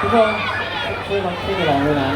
ทุกคนช่วยร้องช่วยกันร้องด้วยนะ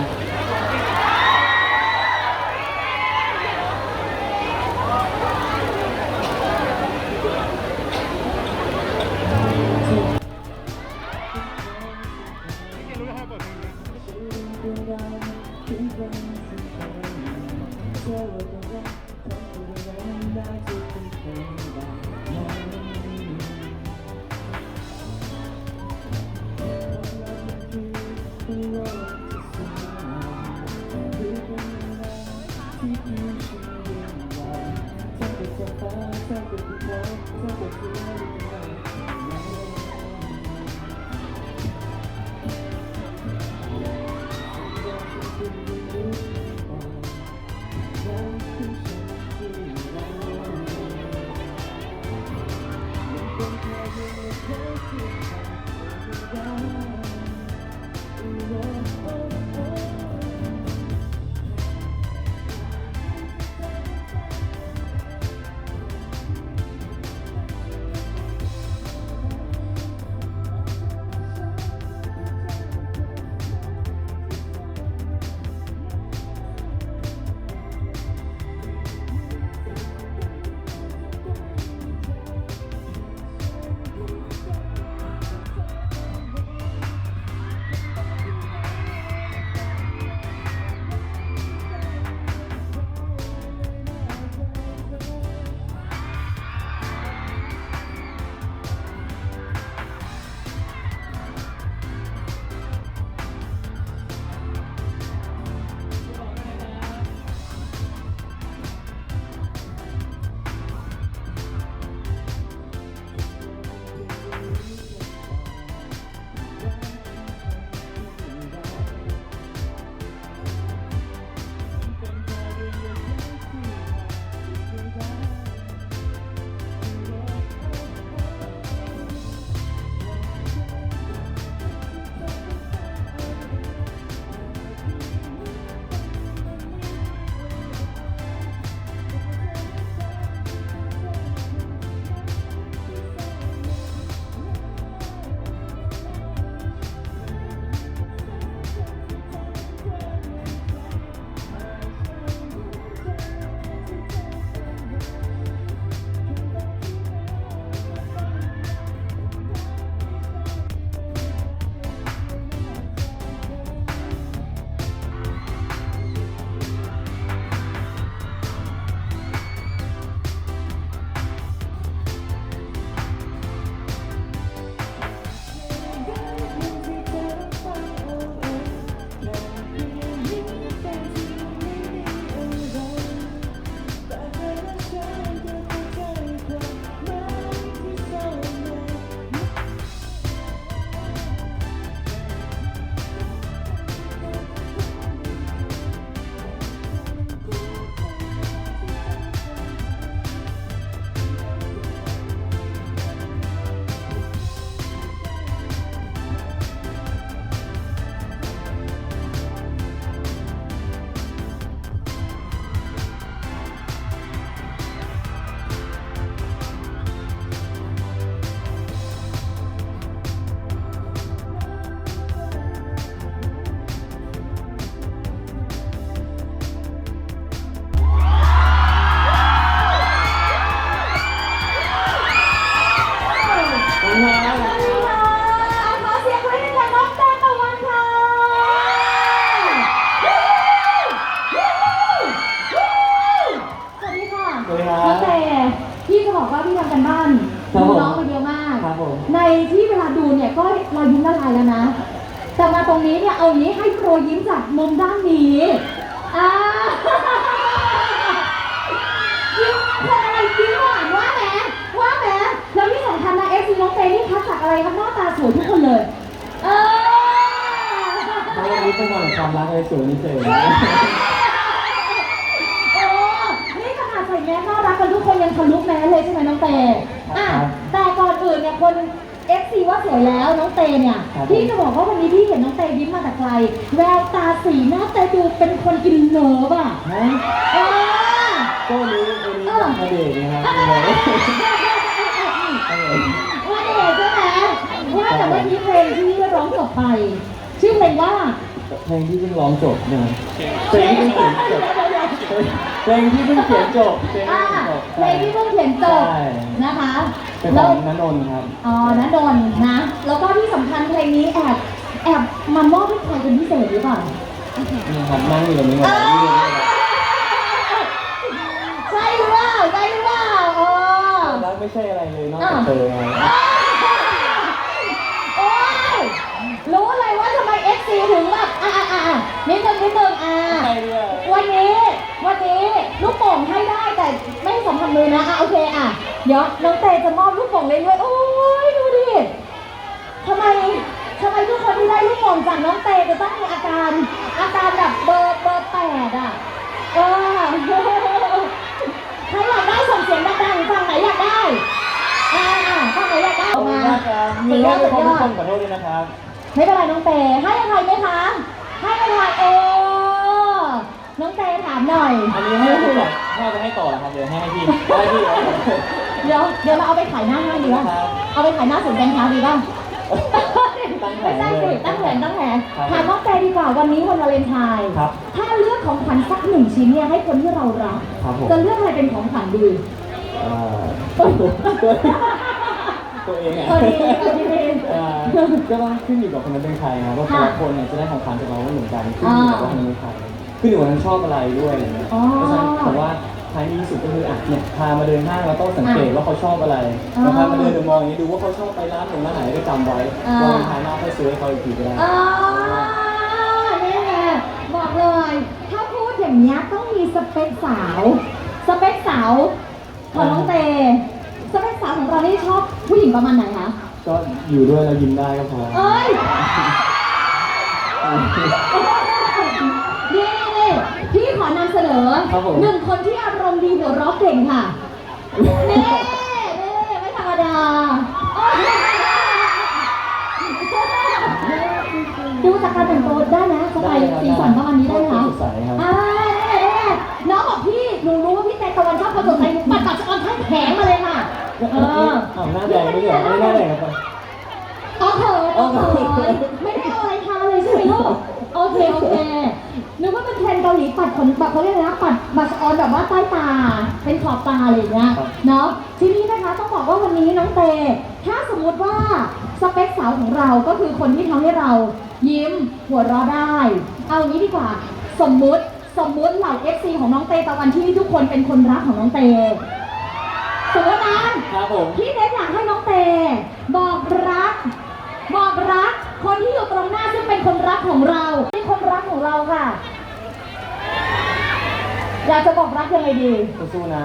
าดูเนี่ยก็รอยยิ้มละลายแล้วนะ แต่มาตรงนี้เนี่ยเอาอย่างนี้ให้โปรยยิ้มจากมุมด้านนี้อ่ายิ้มเป็นอะไรยิ้มหวานว่าแหมว่าแหมแล้วที่สำคัญนะเอฟซีน้องเตนี่คัดจากอะไรครับหน้าตาสวยทุกคนเลย เออเพราะวันนี้เป็นวันแห่งความรักเลยสวยนี่เฉยโอ้นี่ขนาดใส่แมสน่ารักกันทุกคนยังทะลุแมสเลยใช่ไหมน้องเตอะแต่ก่อนอื่นเนี่ยคน เอฟซีว่าสวยแล้วน้องเตเนี่ยพี่จะบอกว่าวันนี้พี่เห็นน้องเตยิ้มมาแต่ไกล แววตาสีหน้าเตดูเป็นคนอินเลิฟอะฮะเออก็วันนี้วันนี้มาเดทนะครับเลยครับผมว่าเอ๋ใช่ไหมว่าแต่เมื่อกี้เพลงที่ร้องจบไปชลงว่า เพลงที่เพิ่งร้องจบเนี่ยเพลงที่เพิ่งเขียนจบ เพลงที่เพิ่งเขียนจบเพลงอ่าที่เพิ่งจบเพลงที่เพิ่งเขียนจบใช่นะคะเป็นขแล้อวงนันนนท์ครับ อ๋อนะดนนะ แล้วก็ที่สำคัญเพลงนี้แอบแอบมามอบให้ใครเป็นพิเศษหรือเปล่า นี่ครับนั่งอยู่ตรงนี้หมดเลยนี่เลยใช่หรือเปล่าใช่หรือเปล่าเออ รักไม่ใช่อะไรเลยนอกจากเธอไง โอ้ยรู้เลยว่าทำไม FC ถึงแบบอะอะอะอะนิดนึงนิดนึงอะใครเนี่ยวันนี้วันนี้ลูกโป่งให้ได้แต่ไม่ให้สัมผัสมือนะอะโอเคอะเดี๋ยวน้องเตจะมอบลูกโป่งเลยด้วยโอ้ยดูดิทำไมทำไมทุกคนที่ได้ลูกโป่งจากน้องเตจะต้องมีอาการอาการแบบเบอร์เบอร์แปดอะเออใครอยากได้ส่งเสียงดังๆฝั่งไหนอยากได้อ่าฝั่งไหนอยากได้ขออบอกคุณมามากครับมีสุดยให้อดทุสุกดคนยทุกอดคนขอโทษด้วยนะครับ ไม่เป็นไรน้องเตให้ใครไหมคะ ให้ใครเออน้องเตถามหน่อย อันนี้ให้พี่ก่อนให้เอาไปให้ต่อนะครับเดี๋ยวให้ให้พี่ให้พี่เอาไป เดี๋ยวเดี๋ยวเราเอาไปขายหน้าห้างดีป่ะครับเอาไปขายหน้าศูนย์การค้าดีป่ะตั้งแผไม่งใช่เลสิยตั้งแผงตั้งแผงครับถามน้องเตดีกว่าวันนี้วันวาเลนไทน์ครับ ถ้าเลือกของขวัญสักหนึ่งชิ้นเนี่ยให้คนที่เรารัก ครับผมจะเลือกอะไรเป็นของขวัญดี เอ่อ ตัวเองอะตัวดีตัวดีเอ่อก็ต้องขึ้นอยู่กับคนนั้นเป็นใครนะเพราะแต่ละคนเนี่ยจะได้ของขวัญจากเราไม่เหมือนกันขึ้นอยู่กับว่าคนนั้นเป็นใครขึ้นอยู่กับคนนั้นชอบอะไรด้วยอะไรเงี้ยอ๋อเพราะฉะนั้นผมว่าท้ายที่สุดก็คืออะเนี่ยพามาเดินห้างเราต้องสังเกตอะว่าเขาชอบอะไรอ๋อแล้วพามาเดินเดินมองอย่างนี้ดูว่าเขาชอบไปร้านหนึ่งร้านไหนก็จำไว้อ่าวันท้ายหน้าค่อยซื้อให้เขาอีกทีก็ได้อ๋อนี่ไงบอกเลย ถ้าพูดอย่างนี้ยต้องมีสเปคสาว สเปคสาวของน้องเต สเปคสาวของเรานี่ชอบผู้หญิงประมาณไหนคะก็อยู่ด้วยแล้วยิ้มได้ก็พอเอ้ยนี่นี่พี่ขอนำเสนอครับผมหนึ่งคนที่อารมณ์ดีหัวเราะเก่งค่ะนี่นี่ไม่ธรรมดาโอ้ยดูจากการแต่งตัวได้นะสไตล์สีสันประมาณนี้ได้ไหมคะสดใสครับอ่านี่แหละน้องบอกพี่หนูรู้ว่าพี่แต่ตะวันชอบคนสดใสหนูปัดปัดออนทั้งแผงมาเลยค่ะ เออ อ้าวหน้าแดงไม่ใช่เหรอไม่หน้าแดงครับอ๋อเขินอ๋อเขินไม่ได้เอาอะไรทาเลยใช่ไหมลูกโอเคโอเคนึกว่าเป็นเทรนด์เกาหลีปัดขนแบบเขาเรียกอะไรนะปัดบัชออนแบบว่าใต้ตา เป็นขอบตาอะไรอย่างเงี้ยครับเนาะทีนี้นะคะต้องบอกว่าวันนี้น้องเต ถ้าสมมุติว่าสเปคสาวของเราก็คือคนที่ทำให้เรายิ้มหัวเราะได้ เอางี้ดีกว่า สมมุติสมมุติเหล่า FC ของน้องเตตะวันที่ทุกคนเป็นคนรักของน้องเตสมมตินะครับผมพี่เนทอยากให้น้องเต บอกรัก บอกรัก คนที่อยู่ตรงหน้าซึ่งเป็นคนรักของเราเป็นคนรักของเราค่ะ อยากจะบอกรักยังไงดีสู้ๆนะ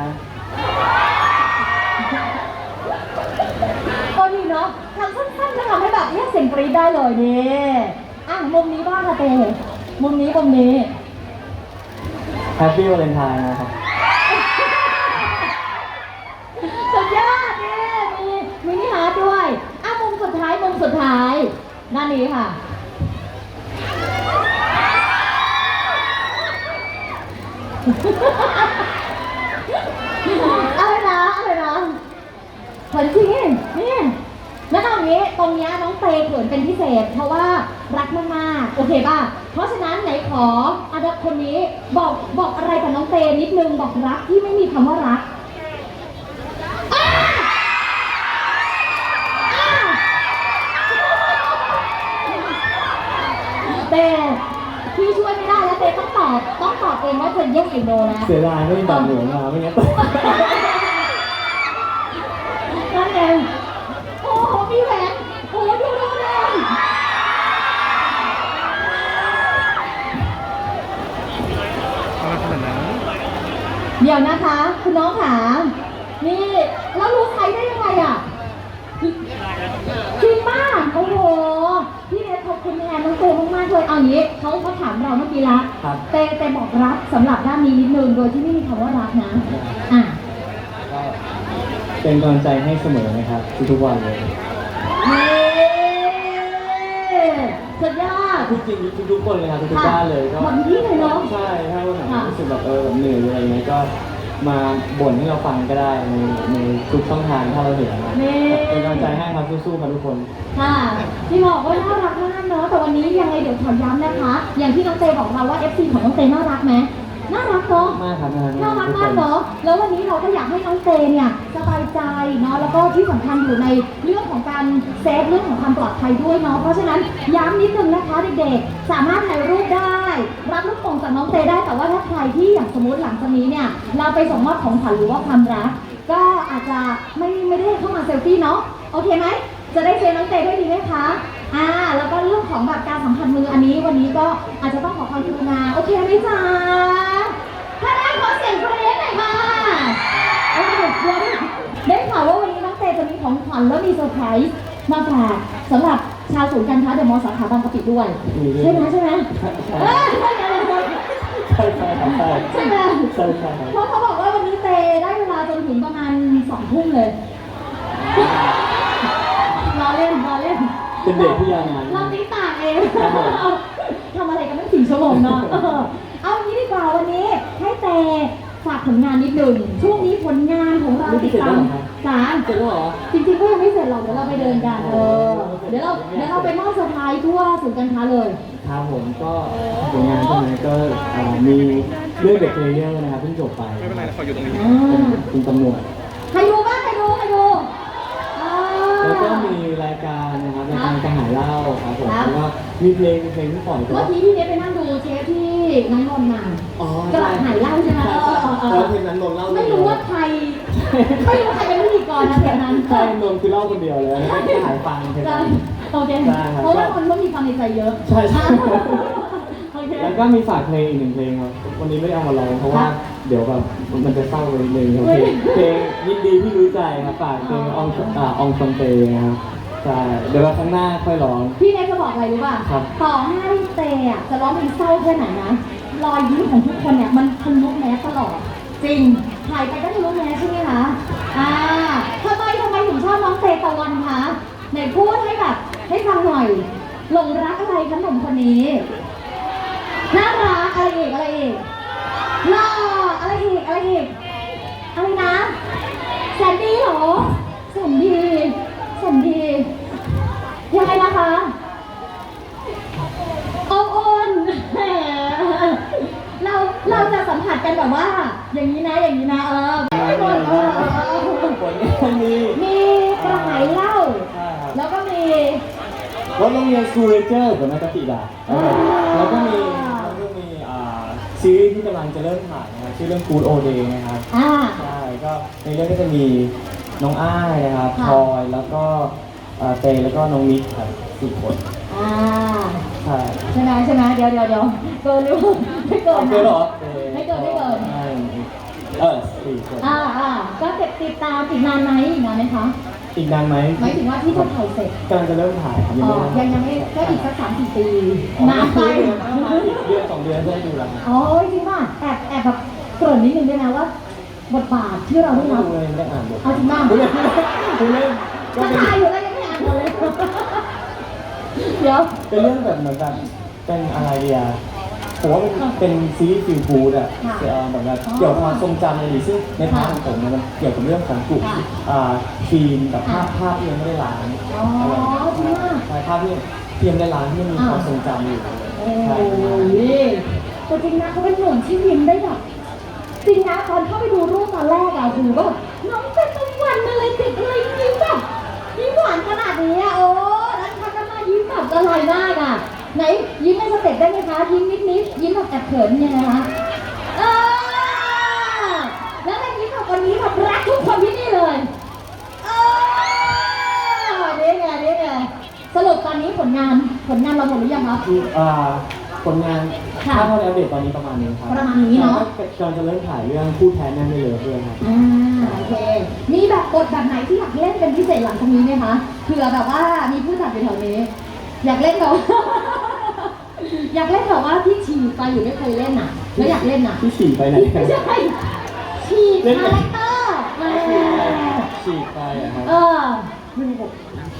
ก็ดีเนาะทำสั้นๆจะทำให้แบบเรียกเสียงกรี๊ดได้เลยนี่อะมุมนี้บ้างค่ะเตมุมนี้มุมนี้ แฮปปี้วาเลนไทน์นะครับ สุดยอดนี่มีมินิฮาร์ดด้วยอะมุมสุดท้ายมุมสุดท้ายด้านนี้ค่ะ อะไรนะอะไรนะเขินจริงนี่แล้วตอนนี้ตรงนี้น้องเตเขินเป็นพิเศษ เพราะว่ารักมากๆโอเคป่ะ เพราะฉะนั้นไหนขออาดับคนนี้บอกบอกอะไรกับน้องเตนิดนึงบอกรักที่ไม่มีคำว่ารัก องตอบต้องตอบเองว่าจะเย็กอีกโนแล้วเสียดายไม่ได้บัตรหลวงมาไม่งั้นนั่นเองโอ้โหมีแหวนโอ้โหดูดูดูเดี๋ยวนะคะ คุณน้องขานี่แล้วรู้ใครได้ยังไงอะจริงป่ะโอ้โหพี่เนทขอบคุณแทนน้องเตมากๆเล ยเอาอย่างนี้เขาเขาถามเราเมื่อกี้ละครับเตเตบอกรักสำหรับด้านนี้นิดนึงโดยที่ไม่มีคำว่ารักนะ อะก็เป็นกำลังใจให้เสมอนะครับทุกๆวันเลยเย้สุดยอด พูดจริงทุกๆคนเลยครับทุกๆค่ะบ้านเลยก็หมดที่เลยเนอะใช่ถ้าวันไหนค่ะรู้สึกแบบเออแบบเหนื่อยหรืออะไรเงี้ยก็ มาบ่นให้เราฟังก็ได้ในในทุกช่องทางถ้าเราเห็นนะนี่ เป็นกำลังใจให้ครับสู้ๆครับทุกคน ค่ะที่บอกว่าน่ารักมากเนาะแต่วันนี้ยังไงเดี๋ยวขอย้ำนะคะ อย่างที่น้องเตบอกเราว่า FC ของน้องเตน่ารักไหม น่ารักเนาะ มากครับน่ารักทุกคมากนเนาะ แล้ววันนี้เราก็อยากให้น้องเตเนี่ยสบายใจเนาะ แล้วก็ที่สำคัญอยู่ในเรื่องของการเซฟเรื่องของความปลอดภัยด้วยเนาะ เพราะฉะนั้นย้ำนิดนึงนะคะเด็กๆ สามารถถ่ายรูปได้ รับลูกโป่งจากน้องเตได้ แต่ว่าถ้าใครที่อย่างสมมติหลังจากนี้เนี่ย เราไปส่งมอบของขวัญหรือว่าความรัก ก็อาจจะไม่ไม่ได้เข้ามาเซลฟี่เนาะ โอเคไหม จะได้เซฟน้องเตด้วยดีไหมคะ อ่า แล้วก็เรื่องของแบบการสัมผัสมืออันนี้วันนี้ก็อาจจะต้องขอความกรุณา โอเคไหมจ๊ะ ถ้าได้ขอเสียงกรี๊ดหน่อยค่ะโอ้โห เดี๋ยวนะได้ข่าวว่าวันนี้น้องเตจะมีของขวัญแล้วมีเซอร์ไพรส์มาฝากสำหรับชาวศูนย์การค้าเดอะมอลล์สาขาบางกะปิด้วยใช่ไหมใช่ไหมเอ้ยใช่ไหมใช่ใช่ครับใช่ใช่ไหมใช่ใช่ครับเพราะเขาบอกว่าวันนี้เตได้เวลาจนถึงประมาณสองทุ่มเลยรอเล่นรอเล่น เป็นเด็กที่ยาวนาน เราตีต่างเองครับผมทำอะไรกันตั้งสี่ชั่วโมงเนาะเออเอางี้ดีกว่าวันนี้ให้เต ฝากผลงานนิดหนึ่งช่วงนี้ผลงานของเราติดตามสารเสร็จแล้วเหรอจริงๆก็ยังไม่เสร็จหรอกเดี๋ยวเราไปเดินกันเออเดี๋ยวเราเดี๋ยวเราไปมอบเซอร์ไพรส์ทั่วศูนย์การค้าเลยครับผมก็ผลงานใช่ไหมก็เอ่อมีเรื่องเด็กเพลเยอร์นะครับเพิ่งจบไปไม่เป็นไรนะขออยู่ตรงนี้อ่าคุณตำรวจใครดูบ้างใครดูใครดูอ่าแล้วก็มีรายการนะครับรายการกระหายเหล้าครับผมครับแล้วก็มีเพลงมีเพลงที่ปล่อยไปเมื่อกี้พี่เนทไปนั่งดูเชฟที่ น้องนนท์มาอ๋อกระหายเหล้าใช่ไหมใช่เออเออเออแล้วเพลงนั้นนนท์เล่าไม่รู้ว่าใครไม่รู้ใครเป็นพิธีกรนะเดี๋ยวนั้นใช่นนท์คือเล่าคนเดียวเลยแล้วก็กระหายฟังเพลงใช่นั้นโอเคใช่ครับเพราะว่าคนก็มีความในใจเยอะใช่ใช่โอเคแล้วก็มีฝากเพลงอีกหนึ่งเพลงครับ วันนี้ไม่ได้เอามาร้องเพราะว่าเดี๋ยวแบบมันจะเศร้าไปนิดนึงครับเพลงเพลงยินดีที่รู้ใจครับฝากเพลงอองอ่าอองซองเตนะครับ ใช่เดี๋ยวว่าครั้งหน้าค่อยร้อง พี่เนทจะบอกอะไรรู้ป่ะครับ ต่อให้เตอะจะร้องเพลงเศร้าแค่ไหนนะ รอยยิ้มของทุกคนเนี่ยมันทะลุแมสตลอด จริงถ่ายไปก็ทะลุแมสใช่ไหมคะ อ่าทำไมทำไมถึงชอบน้องเตตะวันคะไหนพูดให้แบบให้ฟังหน่อย หลงรักอะไรคะหนุ่มคนนี้ น่ารักอะไรอีกอะไรอีกหล่ออะไรอีกอะไรอีกอะไรนะแสนดีเหรอแสนดี แสนดี ยังไงนะคะอบอุ่นแหมเราเราจะสัมผัสกันแบบว่า อย่างนี้นะอย่างนี้นะเออไม่หมดเออเออเออผลงานมีมีกระหายเหล้าใช่ครับแล้วก็มีรถโรงเรียนสคูลเรเจอร์ของนักกติดาแล้วก็มีแล้วก็มีอ่าซีรีส์ที่กำลังจะเริ่มถ่ายนะครับชื่อเรื่อง Good Old Day นะครับอ่า ใช่ก็ในเรื่องก็จะมี น้องอ้ายนะครับค่ะ พลอยแล้วก็เอ่อเตแล้วก็น้องมิกครับสี่คนอ่าใช่ใช่ไหมใช่ไหมเดี๋ยวเดี๋ยวเดี๋ยวเกินหรือเปล่าไม่เกินเกินเหรอไม่เกินไม่เกินใช่เออสี่คนอ่าอ่าก็ติดติดตามอีกนานไหมอีกนานไหมคะอีกนานไหมหมายถึงว่าที่จะถ่ายเสร็จกำลังจะเริ่มถ่ายครับอ๋อไม่ยังยังไม่ก็อีกสักสามสี่ปีอ๋อนานไป เดือนสองเดือนจะได้ดูแล้วครับ อ๋อจริงป่ะแอบแอบแบบเกริ่นนิดนึงได้ไหมว่า บทบาทที่เราได้รับดูเลยไม่ได้อ่านบทเอาจริงป่ะดูเลยดูเลยก็ถ้าเป็นถ่ายอยู่แล้วยังไม่อ่านเลยเดี๋ยวเป็นเรื่องแบบเหมือนแบบเป็นอะไรเดียผมว่าเป็นเป็นซีรีส์ฟิลฟูดอะค่ะเอ่อแบบว่าอ๋อเกี่ยวกับความทรงจำอะไรอย่างงี้ซึ่งในพาร์ทของผมเนี่ยมันเกี่ยวกับเรื่องของกลุ่มค่ะอ่าฟิล์มกับภาพค่ะภาพที่ยังไม่ได้ล้างอ๋ออะไรจริงอะใช่ภาพที่ที่ยังไม่ได้ล้างที่ยังมีอ่าความทรงจำอยู่โอ้ใช่ยแต่จริงนะเขาเป็นหนุ่มที่ยิ้มได้แบบ จริงนะตอนเข้าไปดูรูปตอนแรกอะคือว่าน้องเป็นตะวันอะไรเด็กอะไรยิ้มแบบยิ้มหวานขนาดนี้อะโอ้แล้วทักกันมายิ้มแบบละลายมากอะไหนยิ้มในสเต็ปได้ไหมคะยิ้มนิดนิดยิ้มแบบแอบเขินยังไงคะเออแล้วในยิ้มแบบวันนี้แบบรักทุกคนที่นี่เลยเออนี่ไงนี่ไงสรุปตอนนี้ผลงานผลงานเราหมดหรือยังคะคืออ่า ผลงานค่ะ ถ้าเท่าที่อัปเดตตอนนี้ประมาณนี้ครับประมาณนี้เนอะแล้วก็กำลังจะเริ่มถ่ายเรื่องคู่แท้แน่ไม่เลยเพื่อนครับ อ่าโอเค มีแบบบทแบบไหนที่อยากเล่นเป็นพิเศษหลังจากนี้ไหมคะเผื่อแบบว่ามีผู้จัดอยู่แถวนี้ อยากเล่นแบบ อยากเล่นแบบว่าที่ฉีกไปอยู่ไม่เคยเล่นน่ะ แล้วอยากเล่นน่ะที่ฉี่ไปไหนกันไม่ใช่ฉีกคาแรคเตอร์แหมฉี่ไปอะครับ เออไม่รู้ผม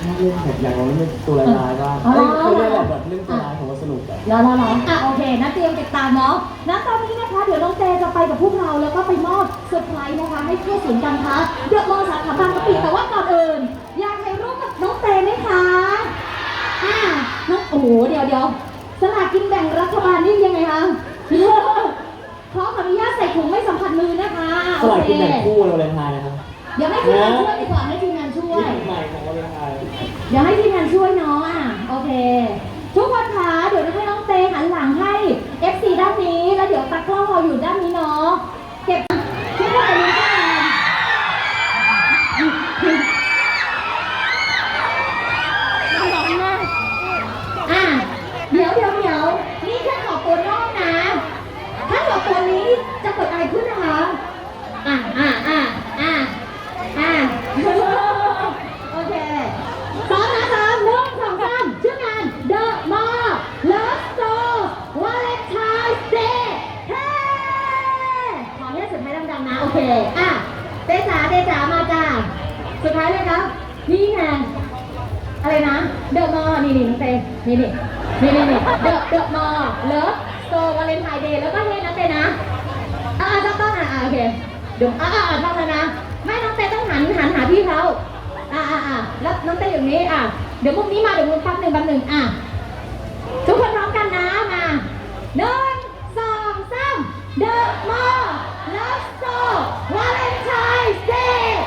ชอบเล่นแบบอยากลองเล่นตัวร้ายๆบ้างอ๋อเอ้ยเคยเล่นแบบแบบเล่นตัวร้ายผมว่าสนุกอะ แล้วแล้วแล้วอะโอเคนะเตรียมติดตามเนาะณตอนนี้นะคะเดี๋ยวน้องเจจะไปกับพวกเราแล้วก็ไปมอบเซอร์ไพรส์นะคะให้ที่ศูนย์การค้าเดอะมอลล์สาขาบางกะปิแต่ว่าก่อนอื่น อยากถ่ายรูปกับน้องเตไหมคะอ่าน้องโอ้โหเดี๋ยวเดี๋ยวสลากกินแบ่งรัฐบาลนี่ยังไงคะ ขออนุญาตใส่ถุงไม่สัมผัสมือนะคะอะสโอลากเค กินแบ่งคู่วันวาเลนไทน์นะครับ เดี๋ยวให้ทีมงานช่วยดีกว่าให้ทีมงานช่วย ใหม่ของวาเลนไทน์เดี๋ยวให้ทีมงานช่วยเนาะอะโอเค ทุกคนคะเดี๋ยวจะให้น้องเตหันหลังให้ FC ด้านนี้ แล้วเดี๋ยวตากล้องเราอยู่ด้านนี้เนาะ อเคอะเตจ๋าเตจ๋ามาจ้าสุดท้ายเลยครับ นี่ไงอะไรนะ เดอะมอลนี่นี่น้องเตนี่นี่นี่นี่นี่เดอะเดอะมอลเลิฟโซวาเลนไทน์เดย์แล้วก็เฮนะเตนะอ่าต้องต้องอ่าโอเคเดี๋ยวอ่าอ่าอ่าต้องแล้วนะ ไม่น้องเตต้องหันหันหาพี่เขาอ่าอ่าอ่าแล้วน้องเตอยู่นี้อะเดี๋ยวมุมนี้มาเดี๋ยวมุมแป๊บหนึ่งแป๊บหนึ่งอะทุกคนพร้อมกันนะมาหนึ่งสองสามเดอะมอ ลเ